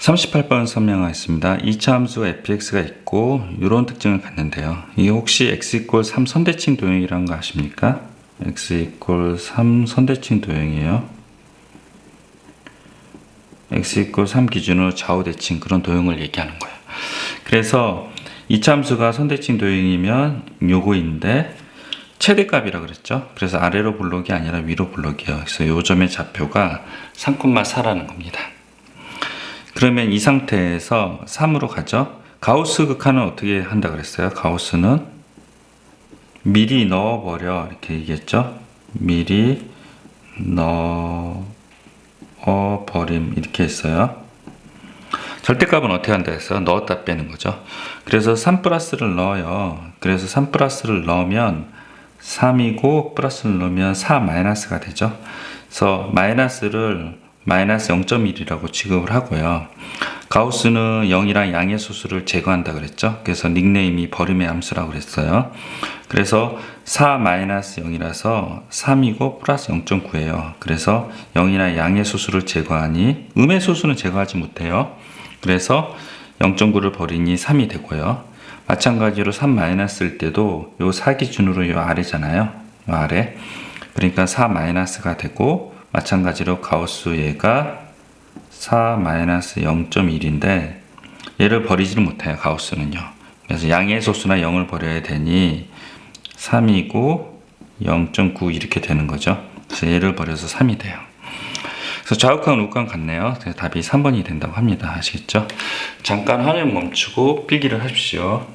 38번 설명하겠습니다. 2차 함수 fx가 있고 이런 특징을 갖는데요. 이게 혹시 x 이퀄 3 선대칭 도형이라는 거 아십니까? x 이퀄 3 선대칭 도형이에요. x 이퀄 3 기준으로 좌우 대칭 그런 도형을 얘기하는 거예요. 그래서 2차 함수가 선대칭 도형이면 요거인데 최대값이라 그랬죠. 그래서 아래로 블록이 아니라 위로 블록이에요. 그래서 요 점의 좌표가 3,4라는 겁니다. 그러면 이 상태에서 3으로 가죠. 가우스 극한은 어떻게 한다 그랬어요? 가우스는 미리 넣어버려 이렇게 얘기했죠. 미리 넣어버림 이렇게 했어요. 절대값은 어떻게 한다 했어요? 넣었다 빼는 거죠. 그래서 3 플러스를 넣어요. 그래서 3 플러스를 넣으면 3이고 플러스를 넣으면 4 마이너스가 되죠. 그래서 마이너스를 마이너스 0.1이라고 취급을 하고요. 가우스는 0이랑 양의 수수를 제거한다 그랬죠. 그래서 닉네임이 버림의 함수라고 그랬어요. 그래서 4 마이너스 0이라서 3이고 플러스 0.9예요. 그래서 0이나 양의 수수를 제거하니 음의 수수는 제거하지 못해요. 그래서 0.9를 버리니 3이 되고요. 마찬가지로 3 마이너스일 때도 요 4 기준으로 요 아래잖아요. 요 아래. 그러니까 4 마이너스가 되고 마찬가지로 가우스 얘가 4 마이너스 0.1인데 얘를 버리지를 못해요. 가우스는요. 그래서 양의 소수나 0을 버려야 되니 3이고 0.9 이렇게 되는 거죠. 그래서 얘를 버려서 3이 돼요. 그래서 좌우칸 우칸 같네요. 답이 3번이 된다고 합니다. 아시겠죠? 잠깐 화면 멈추고 필기를 하십시오.